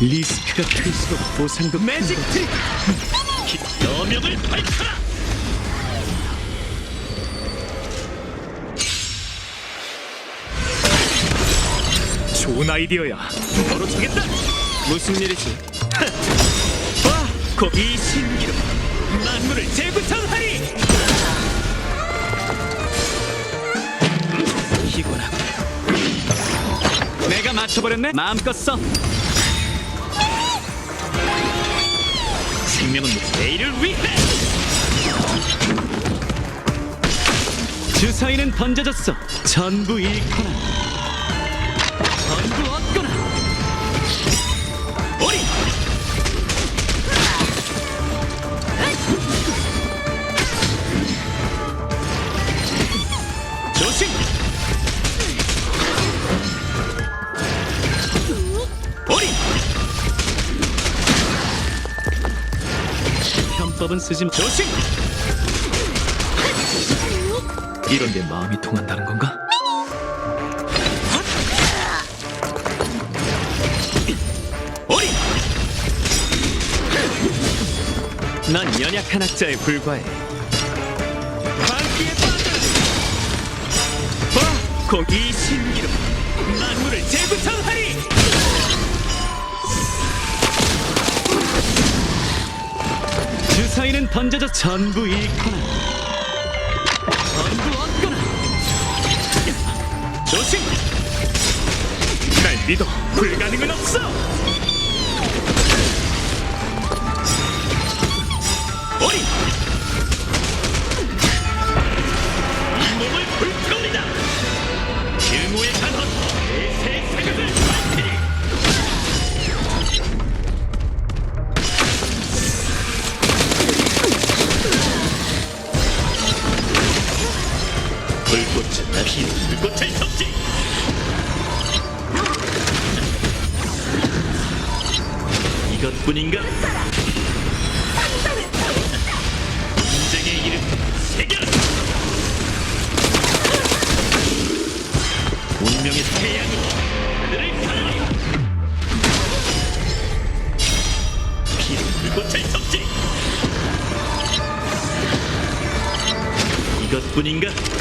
리스크가 클수록 보상도 매직 큰 트릭 여명을 밝혀라. 좋은 아이디어야. 바로 정했다 무슨 일이지? 와! 곧이 신기로 만물을 재구성하리 피곤하고. 내가 맞춰버렸네. 마음껏 써. 생명은 내일을 위해 주사위는 던져졌어. 전부 잃거나. 편법은 쓰지 마. 조심 이런데 마음이 통한다는 건가? 오리 난 연약한 학자에 불과해. 광기에 빠져 와! 곧이 신기로 만물을 재구성하리 주사위는 던져져 전부 잃거나. 전부 얻거나. 조심! 날 믿어 불가능은 없어! 오리! 이것뿐인가? 전쟁의 이름 새겨라! 운명의 태양이 하늘을 가르리! 피로 불꽃을 덮지! 이것뿐인가?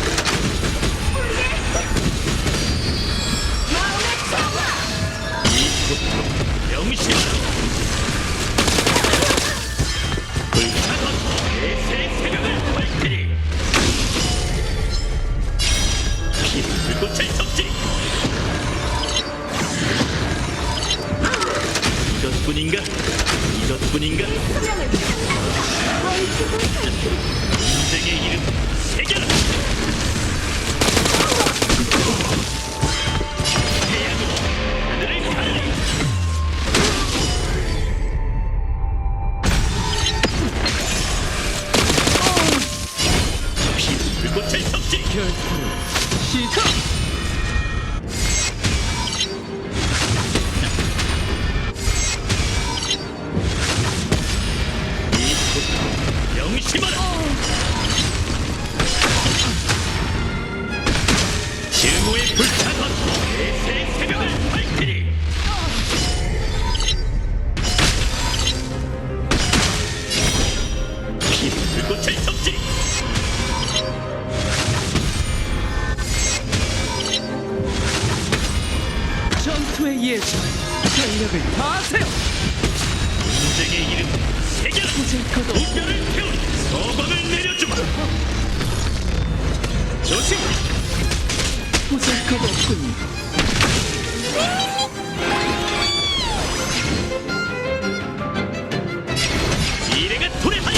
이것뿐인가? 인생의 이름 새겨라! 태양으로 하늘을 가르리! 피 불꽃을 덮지! 시작. 전력을 다하세요. 인생의 이름! 보잘것도 없고 운명을 태우리! 서광을 내려주마! 조심! 보잘것 없군요. 미래가 도래하리!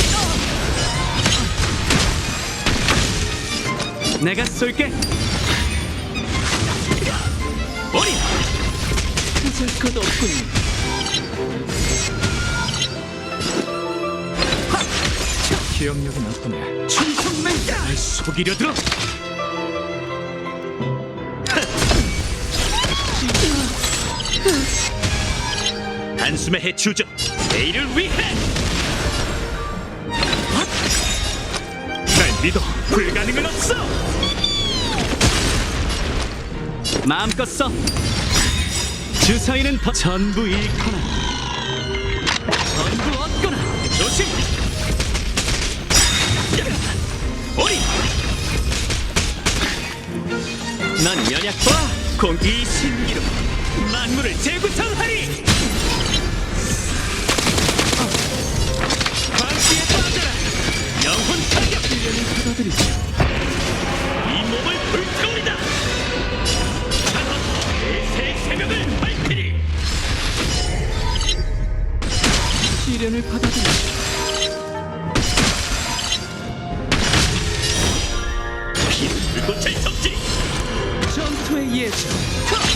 내가 쏠게. 보잘것 없군요. 기억력이 나쁘네. 충성맹자. 날 속이려 들어. 한숨의 해치우죠! 내일을 위해! 날 믿어! 불가능은 없어! 마음껏 써. 주사위는 더 전부 잃거나. 전부 얻거나. 조심 어리. 난 연약과 공기 신기로 만물을 재구성하리. 광기에 빠져라. 영혼 타격. 받아들이죠 시련을 피를 덮지. 전투의 예정. 이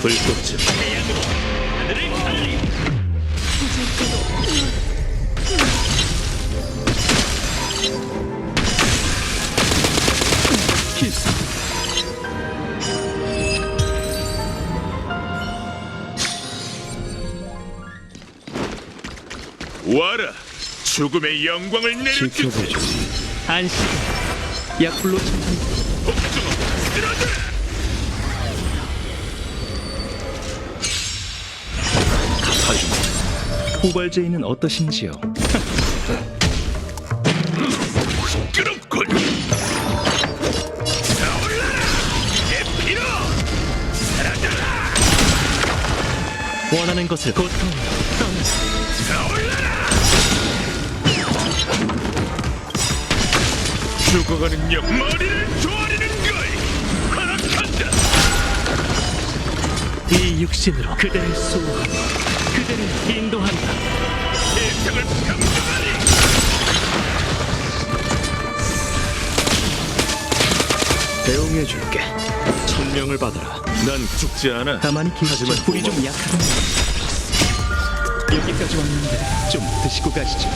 불꽃은 태양으로 하늘을! 기사 와라 죽음의 영광을 내려주지. 안식 약불로 천상 복숭아 쓰러져 라 후발제인은 어떠신지요? 시끄럽군 나올라라! 내 피로! 사라져라! 원하는 것을 고통 나올라라 죽어가는 영 머리를 조아리는 거이! 허락한다! 이 육신으로 그대를 수호하고 그대를 인도한다. 세상을 평정하리. 배웅해줄게. 천명을 받아라. 난 죽지 않아. 가만히 계시지 하지만 불이 좀 약하군요 여기까지 왔는데 좀 드시고 가시죠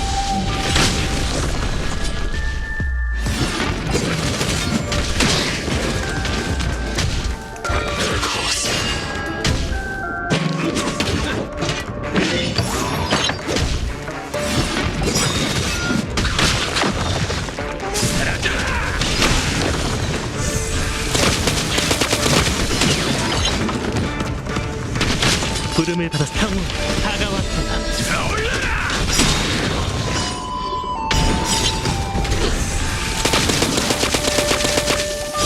부름을 받아 상우 다가왔다. 나올라라!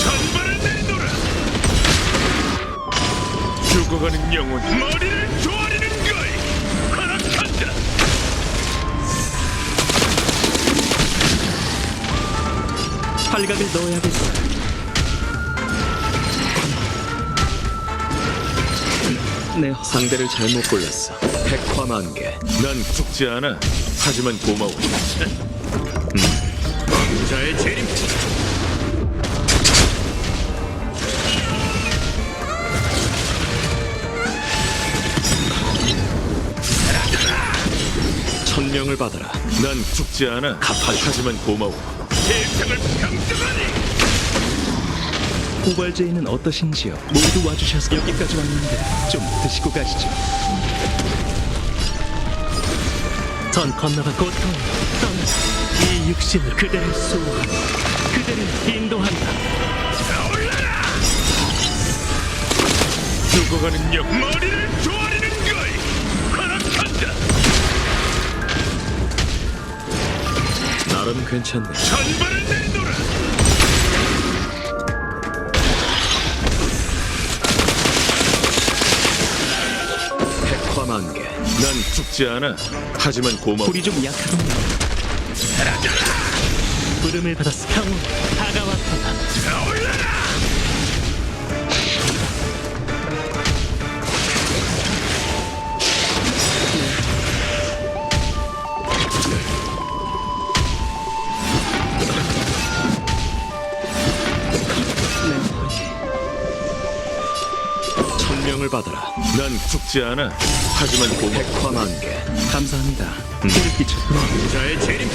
전발을 내놓으라! 죽어가는 영혼 머리를 조아리는 거이! 허락한다! 팔각을 넣어야겠어 내 상대를 잘못 골랐어. 백화만개. 난 죽지 않아. 하지만 고마워. 왕자의 재림. 천명을 받아라. 난 죽지 않아. 하지만 고마워. 세상을 평정하니 후발제인은 어떠신지요? 모두 와주셔서 여기까지 왔는데 좀 드시고 가시죠. 전 건너가 고통 떠나 이 육신을 그대를 수호하고 그대를 인도한다. 죽어가는 영 머리를 조아리는 거이 허락한다 나름 괜찮네. 전발을 내 죽지 않아. 하지만 고마워. 불이 좀 약하군요. 부름을 받았어. 평온 다가왔 죽지 않아. 하지만 고마워. 백화만 개. 감사합니다. 불을 끼쳤구나. 부자의 재림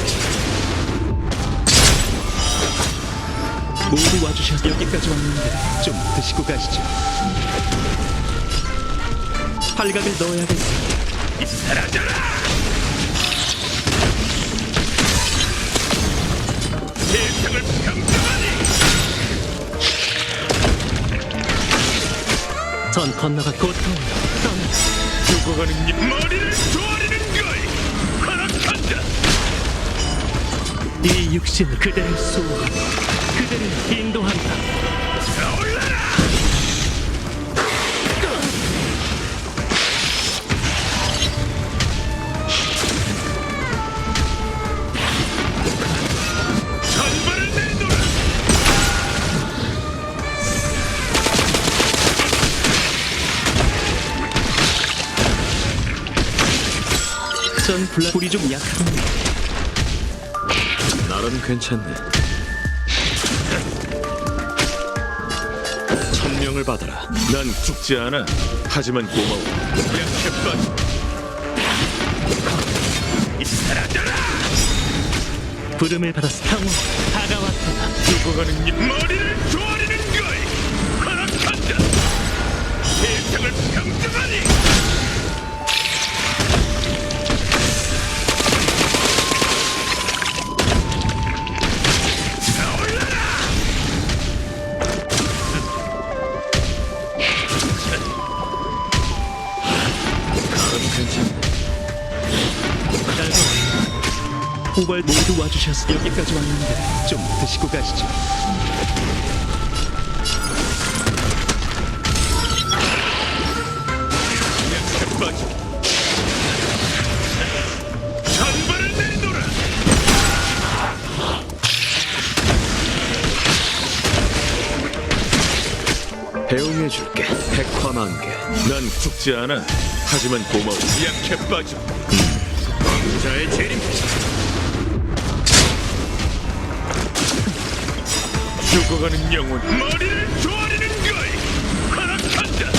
모두 와주셔서 여기까지 왔는데 좀 드시고 가시죠. 팔각을 넣어야겠어요. 사라져라 세상을 평정하니 전 건너가 고통 떠나. 죽어가는 이 머리를 조아리는 걸 허락한다 이 육신을 그대를 수호하고 그대를 인도한다. 전 불이 좀 약하군요. 나름 괜찮네. 천명을 받아라. 난 죽지 않아. 하지만 고마워. 약해 빠져. 이 사라져라 부름을 받았어. 평온 다가왔다. 죽어가는 이 후발 모두 와주셔서 여기까지 왔는데 좀 드시고 가시죠. 배웅해줄게. 백화만개. 난 죽지 않아. 하지만 고마워. 약해 빠져. 부자의 재림 죽어가는 영혼. 머리를 조아리는 걸 허락한다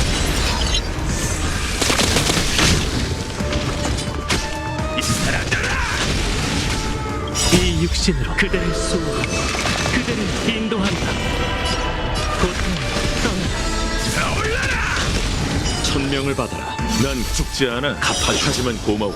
이 사라져라 이 육신으로 그대를 수호하고 그대를 인도한다. 고통 떠나. 타올라라 천명을 받아라. 난 죽지 않아. 갚아주. 하지만 고마워.